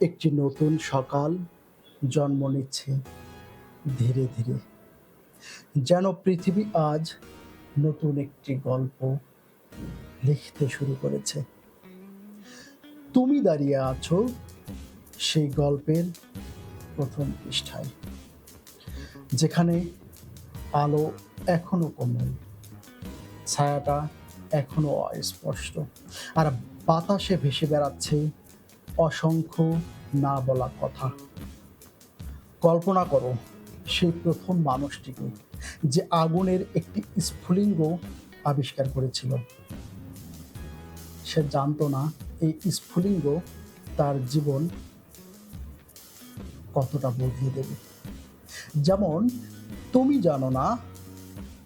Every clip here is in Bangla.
একটি নতুন সকাল জন্ম নিচ্ছে ধীরে ধীরে। যেন পৃথিবী আজ নতুন একটি গল্প লিখতে শুরু করেছে। তুমি দাঁড়িয়ে আছো সেই গল্পের প্রথম পৃষ্ঠায়, যেখানে আলো এখনও কোমল, ছায়াটা এখনও অস্পষ্ট, আর বাতাসে ভেসে বেড়াচ্ছে অসংখ্য না বলা কথা। কল্পনা করো, সেই প্রথম মানুষটিকে যে আগুনের একটি স্ফুলিঙ্গ আবিষ্কার করেছিল। সে জানতো না এই স্ফুলিঙ্গ তার জীবন কতটা বদলে দেবে। যেমন, তুমি জানো না,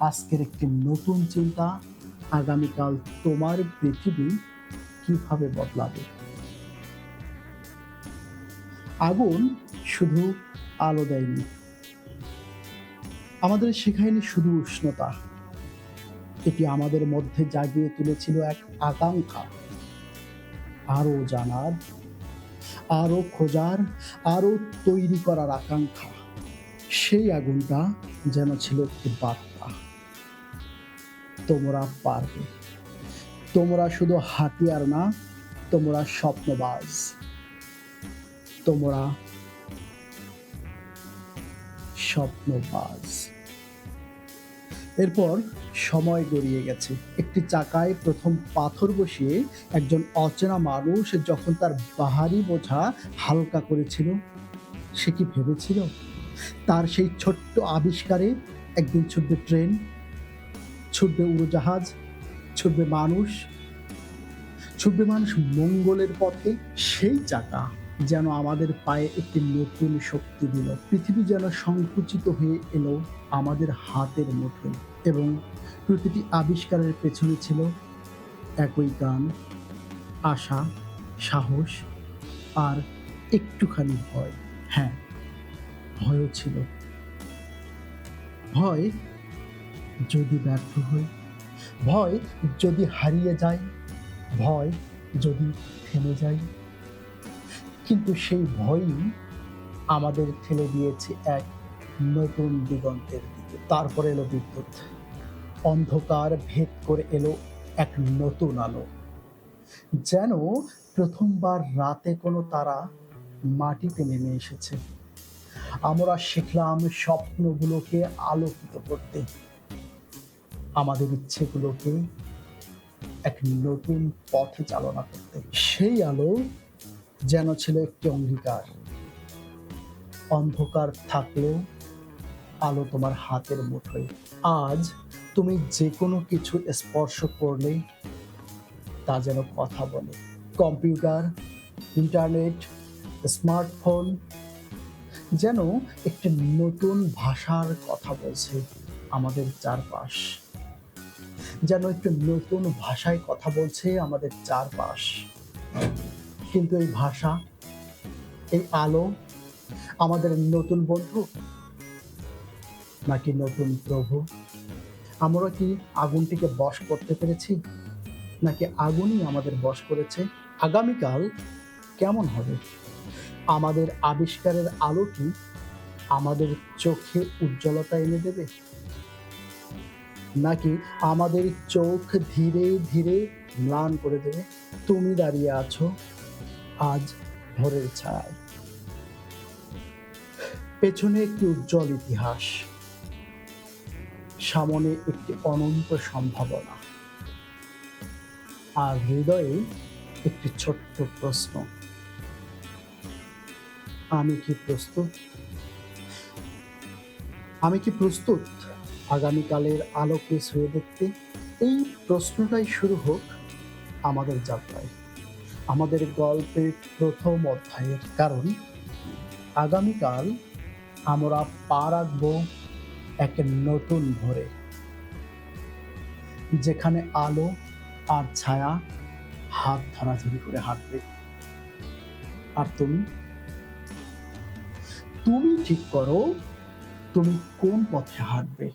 আজকের একটি নতুন চিন্তা আগামীকাল তোমার পৃথিবী কীভাবে বদলাবে? আগুন শুধু আলো দেয়নি। আমাদের শেখায়নি শুধু উষ্ণতা। এটি আমাদের মধ্যে জাগিয়ে তুলেছিল এক আকাঙ্ক্ষা। আরও জানার আরও খোঁজার আরও তৈরি করার আকাঙ্ক্ষা। সেই আগুনটা যেন ছিল একটি বার্তা। তোমরা পারবে। তোমরা শুধু হাতিয়ার না, তোমরা স্বপ্নবাজ। তোমরা স্বপ্নবাজ। এরপর সময় গড়িয়ে গেছে। একটি চাকায় প্রথম পাথর বসিয়ে একজন অচেনা মানুষ যখন তার বাহারি বোঝা হালকা করেছিল, সে কি ভেবেছিল? তার সেই ছোট্ট আবিষ্কারে একদিন ছুটবে ট্রেন, ছুটবে উড়োজাহাজ, ছুটবে মানুষ ছুটবে মানুষ মঙ্গলের পথে সেই চাকা। যেন আমাদের পায়ে একটি নতুন শক্তি দিল। পৃথিবী যেন সংকুচিত হয়ে এলো আমাদের হাতের মুঠোয় এবং প্রতিটি আবিষ্কারের পেছনে ছিল একই গান, আশা, সাহস আর একটুখানি ভয়। হ্যাঁ ভয়ও ছিল। ভয় যদি ব্যর্থ হই ভয় যদি হারিয়ে যায়, ভয় যদি থেমে যায় কিন্তু সেই ভয়ই আমাদের ঠেলে দিয়েছে এক নতুন দিগন্তের দিকে। তারপরে এলো বিদ্যুৎ। অন্ধকার ভেদ করে এলো এক নতুন আলো। যেন প্রথমবার রাতে কোনো তারা মাটিতে নেমে এসেছে। আমরা শিখলাম স্বপ্নগুলোকে আলোকিত করতে। আমাদের ইচ্ছেগুলোকে এক নতুন পথে চালনা করতে। সেই আলো যেন ছিল একটি অঙ্গীকার অন্ধকার থাকলেও আলো তোমার হাতের মুঠোয়। আজ তুমি যে কোনো কিছু স্পর্শ করলে তা যেন কথা বলে। কম্পিউটার, ইন্টারনেট, স্মার্টফোন যেন একটি নতুন ভাষার কথা বলছে আমাদের চারপাশ। যেন একটি নতুন ভাষায় কথা বলছে আমাদের চারপাশ। কিন্তু এই ভাষা, এই আলো আমাদের নতুন বন্ধু নাকি নতুন প্রভু? আমরা কি আগুনটিকে বশ করতে পেরেছি? নাকি আগুনই আমাদের বশ করেছে? আগামীকাল কেমন হবে? আমাদের আবিষ্কারের আলো কি আমাদের চোখে উজ্জ্বলতা এনে দেবে? নাকি আমাদের চোখ ধীরে ধীরে ম্লান করে দেবে? তুমি দাঁড়িয়ে আছো আজ ভোরের ছায় পেছনে একটি উজ্জ্বল ইতিহাস, সামনে একটি অনন্ত সম্ভাবনা, আর হৃদয়ে একটি ছোট্ট প্রশ্ন। আমি কি প্রস্তুত? আমি কি প্রস্তুত? আগামীকালের আলোকে ছুঁয়ে দেখতে এই প্রশ্নটাই শুরু হোক আমাদের যাত্রায়। আমাদের গল্পের প্রথম অধ্যায়ের কারণ, আগামীকাল আমরা পা রাখব এক নতুন ভোরে, যেখানে আলো আর ছায়া হাত ধরাধরি করে হাঁটবে। আর তুমি? তুমি ঠিক করো, তুমি কোন পথে হাঁটবে?